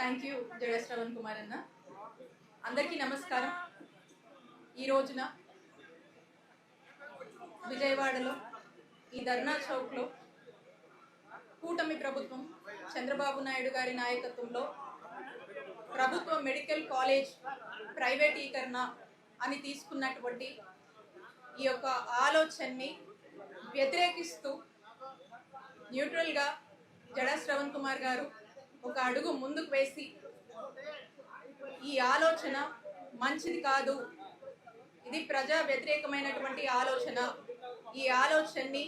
Thank you Jaya Sravan Kumar అన్న. అందరికీ నమస్కారం. ఈ రోజున విజయవాడలో ఈ ధర్నా చౌక్లో కూటమి ప్రభుత్వం చంద్రబాబు నాయుడు గారి నాయకత్వంలో ప్రభుత్వ మెడికల్ కాలేజ్ ప్రైవేటీకరణ అని తీసుకున్నటువంటి ఈ యొక్క ఆలోచనని వ్యతిరేకిస్తూ న్యూట్రల్గా జడా శ్రవణ్ కుమార్ గారు ఒక అడుగు ముందుకు వేసి ఈ ఆలోచన మంచిది కాదు. ఇది ప్రజా వ్యతిరేకమైనటువంటి ఆలోచన. ఈ ఆలోచనని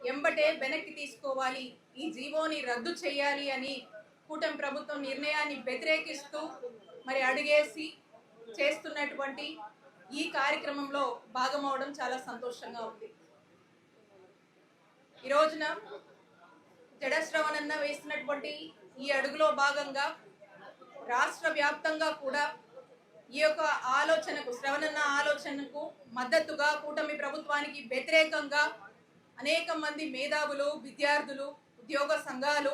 ఎంబటే వెనక్కి తీసుకోవాలి. ఈ జీవోని రద్దు చేయాలి అని కూటమి ప్రభుత్వం నిర్ణయాన్ని వ్యతిరేకిస్తూ మరి అడుగేసి చేస్తున్నటువంటి ఈ కార్యక్రమంలో భాగమవడం చాలా సంతోషంగా ఉంది. ఈ జడ జడశ్రవణన్న వేసినటువంటి ఈ అడుగులో భాగంగా రాష్ట్ర వ్యాప్తంగా కూడా ఈ యొక్క ఆలోచనకు శ్రవణన్న ఆలోచనకు మద్దతుగా కూటమి ప్రభుత్వానికి వ్యతిరేకంగా అనేక మంది మేధావులు విద్యార్థులు ఉద్యోగ సంఘాలు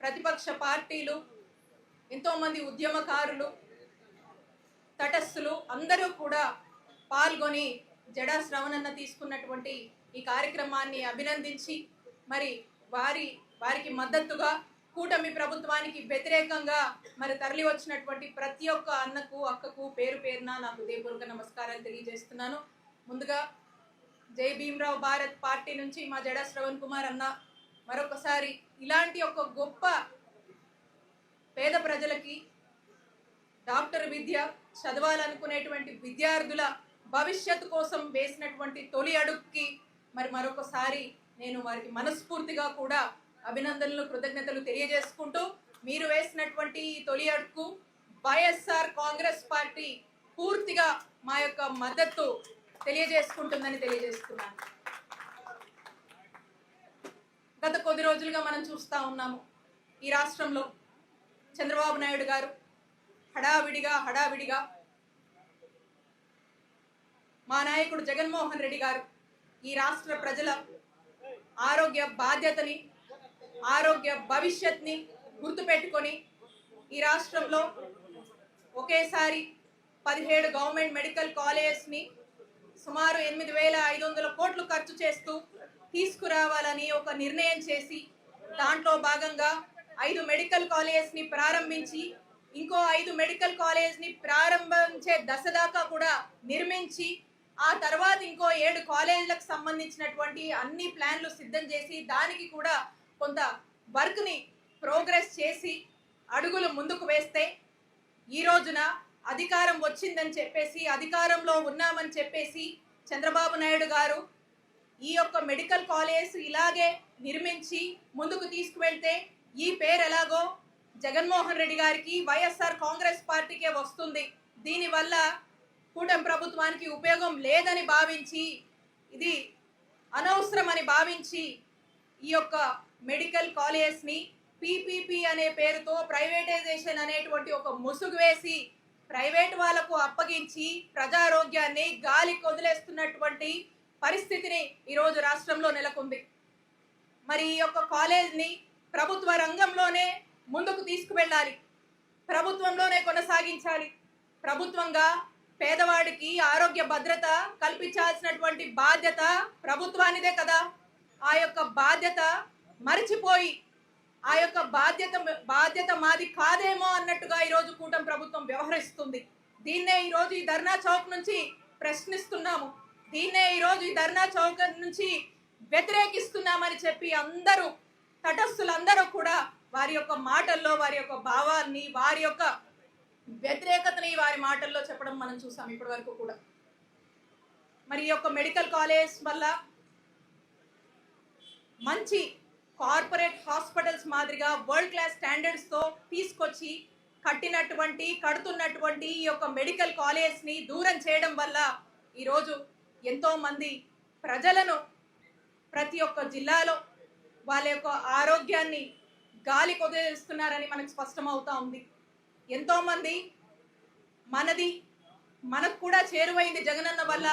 ప్రతిపక్ష పార్టీలు ఎంతోమంది ఉద్యమకారులు తటస్థులు అందరూ కూడా పాల్గొని జడా శ్రవణన్న తీసుకున్నటువంటి ఈ కార్యక్రమాన్ని అభినందించి మరి వారి వారికి మద్దతుగా కూటమి ప్రభుత్వానికి వ్యతిరేకంగా మరి తరలి వచ్చినటువంటి ప్రతి ఒక్క అన్నకు అక్కకు పేరు పేరున నా హృదయపూర్వక నమస్కారాలు తెలియజేస్తున్నాను. ముందుగా జై భీమరావు భారత్ పార్టీ నుంచి మా జడా శ్రవణ్ కుమార్ అన్న మరొకసారి ఇలాంటి ఒక గొప్ప పేద ప్రజలకి డాక్టర్ విద్య చదవాలనుకునేటువంటి విద్యార్థుల భవిష్యత్తు కోసం వేసినటువంటి తొలి అడుగుకి మరి మరొకసారి నేను వారికి మనస్ఫూర్తిగా కూడా అభినందనలు కృతజ్ఞతలు తెలియజేసుకుంటూ మీరు వేసినటువంటి తొలి అడుగు వైఎస్ఆర్ కాంగ్రెస్ పార్టీ పూర్తిగా మా యొక్క మద్దతు తెలియజేసుకుంటుందని తెలియజేస్తున్నాను. గత కొద్ది రోజులుగా మనం చూస్తా ఉన్నాము. ఈ రాష్ట్రంలో చంద్రబాబు నాయుడు గారు హడావిడిగా హడావిడిగా మా నాయకుడు జగన్మోహన్ రెడ్డి గారు ఈ రాష్ట్ర ప్రజల ఆరోగ్య బాధ్యతని ఆరోగ్య భవిష్యత్ని గుర్తుపెట్టుకొని ఈ రాష్ట్రంలో ఒకేసారి పదిహేడు గవర్నమెంట్ మెడికల్ కాలేజెస్ని సుమారు ఎనిమిది వేల ఐదు వందల కోట్లు ఖర్చు చేస్తూ తీసుకురావాలని ఒక నిర్ణయం చేసి దాంట్లో భాగంగా ఐదు మెడికల్ కాలేజెస్ని ప్రారంభించి ఇంకో ఐదు మెడికల్ కాలేజ్ని ప్రారంభించే దశ దాకా కూడా నిర్మించి ఆ తర్వాత ఇంకో ఏడు కాలేజీలకు సంబంధించినటువంటి అన్ని ప్లాన్లు సిద్ధం చేసి దానికి కూడా కొంత వర్క్ని ప్రోగ్రెస్ చేసి అడుగులు ముందుకు వేస్తే ఈ రోజున అధికారం వచ్చిందని చెప్పేసి అధికారంలో ఉన్నామని చెప్పేసి చంద్రబాబు నాయుడు గారు ఈ యొక్క మెడికల్ కాలేజ్ ఇలాగే నిర్మించి ముందుకు తీసుకువెళ్తే ఈ పేరు ఎలాగో జగన్మోహన్ రెడ్డి గారికి వైఎస్ఆర్ కాంగ్రెస్ పార్టీకే వస్తుంది. దీనివల్ల కూటమి ప్రభుత్వానికి ఉపయోగం లేదని భావించి ఇది అనవసరమని భావించి ఈ యొక్క మెడికల్ కాలేజ్ని పీపీపీ అనే పేరుతో ప్రైవేటైజేషన్ అనేటువంటి ఒక ముసుగు వేసి ప్రైవేట్ వాళ్ళకు అప్పగించి ప్రజారోగ్యాన్ని గాలి కొదిలేస్తున్నటువంటి పరిస్థితిని ఈరోజు రాష్ట్రంలో నెలకొంది. మరి ఈ యొక్క కాలేజ్ని ప్రభుత్వ రంగంలోనే ముందుకు తీసుకువెళ్ళాలి. ప్రభుత్వంలోనే కొనసాగించాలి. ప్రభుత్వంగా పేదవాడికి ఆరోగ్య భద్రత కల్పించాల్సినటువంటి బాధ్యత ప్రభుత్వానిదే కదా. ఆ యొక్క బాధ్యత మరిచిపోయి ఆ యొక్క బాధ్యత బాధ్యత మాది కాదేమో అన్నట్టుగా ఈరోజు కూటమి ప్రభుత్వం వ్యవహరిస్తుంది. దీన్నే ఈరోజు ఈ ధర్నా చౌక్ నుంచి ప్రశ్నిస్తున్నాము. దీన్నే ఈరోజు ఈ ధర్నా చౌక్ నుంచి వ్యతిరేకిస్తున్నామని చెప్పి అందరూ తటస్థులందరూ కూడా వారి యొక్క మాటల్లో వారి యొక్క భావాన్ని వారి యొక్క వ్యతిరేకతని వారి మాటల్లో చెప్పడం మనం చూసాం ఇప్పటి వరకు కూడా. మరి ఈ యొక్క మెడికల్ కాలేజ్ వల్ల మంచి కార్పొరేట్ హాస్పిటల్స్ మాదిరిగా వరల్డ్ క్లాస్ స్టాండర్డ్స్తో తీసుకొచ్చి కట్టినటువంటి కడుతున్నటువంటి ఈ యొక్క మెడికల్ కాలేజ్ని దూరం చేయడం వల్ల ఈరోజు ఎంతో మంది ప్రజలను ప్రతి ఒక్క జిల్లాలో వాళ్ళ యొక్క ఆరోగ్యాన్ని గాలి కొదిలేస్తున్నారని మనకు స్పష్టమవుతా ఉంది. ఎంతో మంది మనది మనకు కూడా చేరువైంది జగనన్న వల్ల.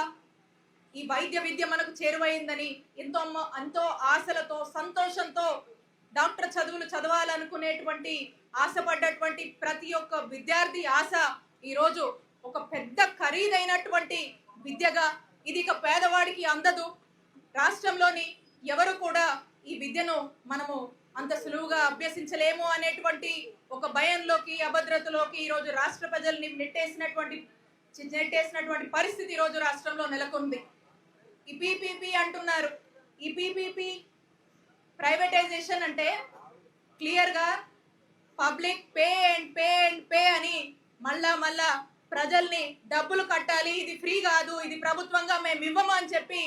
ఈ వైద్య విద్య మనకు చేరువైందని ఎంతో ఎంతో ఆశలతో సంతోషంతో డాక్టర్ చదువులు చదవాలనుకునేటువంటి ఆశపడ్డటువంటి ప్రతి ఒక్క విద్యార్థి ఆశ ఈరోజు ఒక పెద్ద ఖరీదైనటువంటి విద్యగా ఇది ఇక పేదవాడికి అందదు. రాష్ట్రంలోని ఎవరు కూడా ఈ విద్యను మనము అంత సులువుగా అభ్యసించలేము అనేటువంటి ఒక భయంలోకి అభద్రతలోకి ఈరోజు రాష్ట్ర ప్రజల్ని నెట్టేసినటువంటి నెట్టేసినటువంటి పరిస్థితి ఈరోజు రాష్ట్రంలో నెలకొంది. ఈ పీపీపీ అంటున్నారు. ఈ పీపీపీ ప్రైవేటైజేషన్ అంటే క్లియర్గా public pay and pay and pay అని మళ్ళా మళ్ళా ప్రజల్ని డబ్బులు కట్టాలి ఇది ఫ్రీ కాదు ఇది ప్రభుత్వంగా మేము ఇవ్వము అని చెప్పి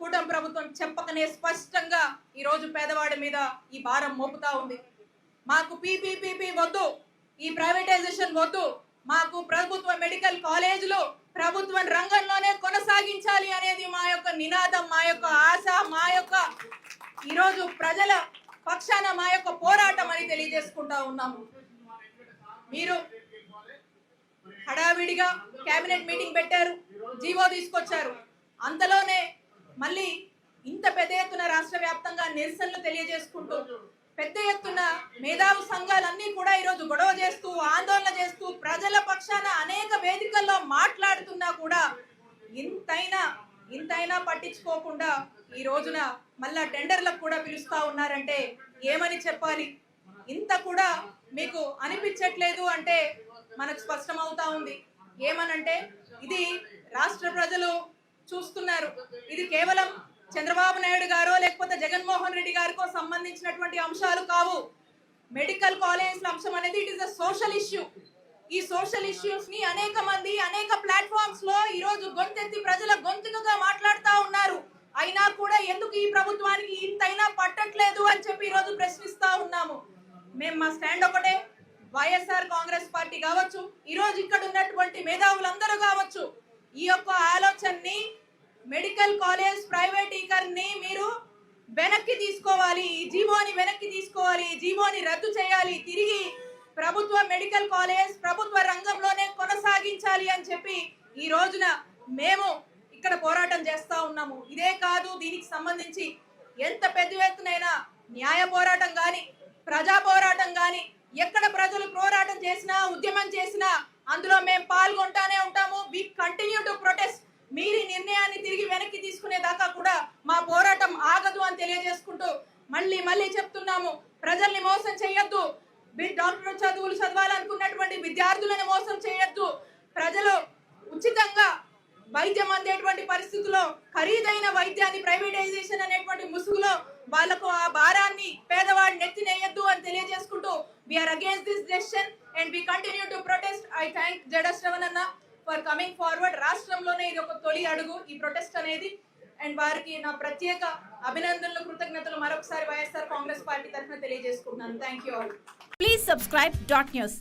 కూటమి ప్రభుత్వం చెప్పకనే స్పష్టంగా ఈరోజు పేదవాడి మీద ఈ భారం మోపుతా ఉంది. మాకు పీపీపీపీ వద్దు ఈ ప్రైవేటైజేషన్ వద్దు. మాకు ప్రభుత్వ మెడికల్ కాలేజీలు ప్రభుత్వ రంగంలోనే కొనసాగించాలి అనేది మా యొక్క నినాదం మా యొక్క ఆశ మా యొక్క ఈరోజు ప్రజల పక్షాన మా యొక్క పోరాటం అని తెలియజేసుకుంటా ఉన్నాము. మీరు హడావిడిగా కేబినెట్ మీటింగ్ పెట్టారు జీవో తీసుకొచ్చారు. అంతలోనే మళ్ళీ ఇంత పెద్ద ఎత్తున రాష్ట్ర వ్యాప్తంగా నిరసనలు తెలియజేసుకుంటూ పెద్ద ఎత్తున మేధావు సంఘాలన్నీ కూడా ఈరోజు గొడవ చేస్తూ ఆందోళన చేస్తూ ప్రజల పక్షాన అనేక వేదికల్లో మాట్లాడుతున్నా కూడా ఇంతైనా ఇంతైనా పట్టించుకోకుండా ఈ రోజున మళ్ళా టెండర్లకు కూడా పిలుస్తా ఉన్నారంటే ఏమని చెప్పాలి? ఇంత కూడా మీకు అనిపించట్లేదు అంటే మనకు స్పష్టమవుతా ఉంది. ఏమనంటే ఇది రాష్ట్ర ప్రజలు చూస్తున్నారు. ఇది కేవలం చంద్రబాబు నాయుడు గారో లేకపోతే జగన్మోహన్ రెడ్డి గారికో సంబంధించినటువంటి అంశాలు కావు. మెడికల్ కాలేజ్ల అంశం అనేది it is a social issue ఈ సోషల్ ఇష్యూస్ని అనేక మంది అనేక ప్లాట్ఫామ్స్లో ఈ రోజు గొంతెత్తి ప్రజల గొంతుకగా మాట్లాడుతా ఉన్నారు. అయినా కూడా ఎందుకు ఈ ప్రభుత్వానికి ఇంతైనా పట్టట్లేదు అని చెప్పి ఈ రోజు ప్రశ్నిస్తా ఉన్నాము. మేము మా స్టాండ్ ఒకటే వైఎస్ఆర్ కాంగ్రెస్ పార్టీ కావచ్చు ఈ రోజు ఇక్కడ ఉన్నటువంటి మేధావులందరూ కావచ్చు. ఈ యొక్క ఆలోచనని మెడికల్ కాలేజ్ ప్రైవేటీకరణని మీరు వెనక్కి తీసుకోవాలి ఈ జీవోని వెనక్కి తీసుకోవాలి ఈ జీవోని రద్దు చేయాలి తిరిగి ప్రభుత్వ మెడికల్ కాలేజ్ ప్రభుత్వ రంగంలోనే కొనసాగించాలి అని చెప్పి ఈ రోజున మేము ఇక్కడ పోరాటం చేస్తూ ఉన్నాము. ఇదే కాదు దీనికి సంబంధించి ఎంత పెద్ద ఎత్తునైనా న్యాయ పోరాటం కానీ ప్రజా పోరాటం కానీ ఎక్కడ ప్రజలు పోరాటం చేసినా ఉద్యమం చేసినా అందులో మేము పాల్గొంటాం ఉంటాము వి కంటిన్యూ టు ప్రొటెస్ట్ మీరు ఈ నిర్ణయాన్ని తిరిగి వెనక్కి తీసుకునే దాకా కూడా మా పోరాటం ఆగదు అని తెలియజేసుకుంటూ మళ్ళీ మళ్ళీ చెప్తున్నాము ప్రజల్ని మోసం చేయొద్దు వి- డాక్టర్ చదువులు చదవాలనుకున్నటువంటి విద్యార్థులను మోసం చేయొద్దు ప్రజలు ఉచితంగా వైద్యం అందేటువంటి పరిస్థితుల్లో ఖరీదైన వైద్యాన్ని ప్రైవేటైజేషన్ అనేటువంటి ముసుగులో వాళ్ళకు ఆ భారాన్ని పేదవాడి నెత్తినేయద్దు అని తెలియజేసుకుంటూ we are against this decision and we continue to protest I thank Jada Sravan అన్న ఫర్ కమింగ్ ఫార్వర్డ్ రాష్ట్రంలోనే ఇది ఒక తొలి అడుగు ఈ ప్రొటెస్ట్ అనేది. అండ్ వారికి నా ప్రత్యేక అభినందనలు కృతజ్ఞతలు మరొకసారి వైఎస్ఆర్ కాంగ్రెస్ పార్టీ తరఫున తెలియజేసుకుంటున్నాను. Thank you all please subscribe dot news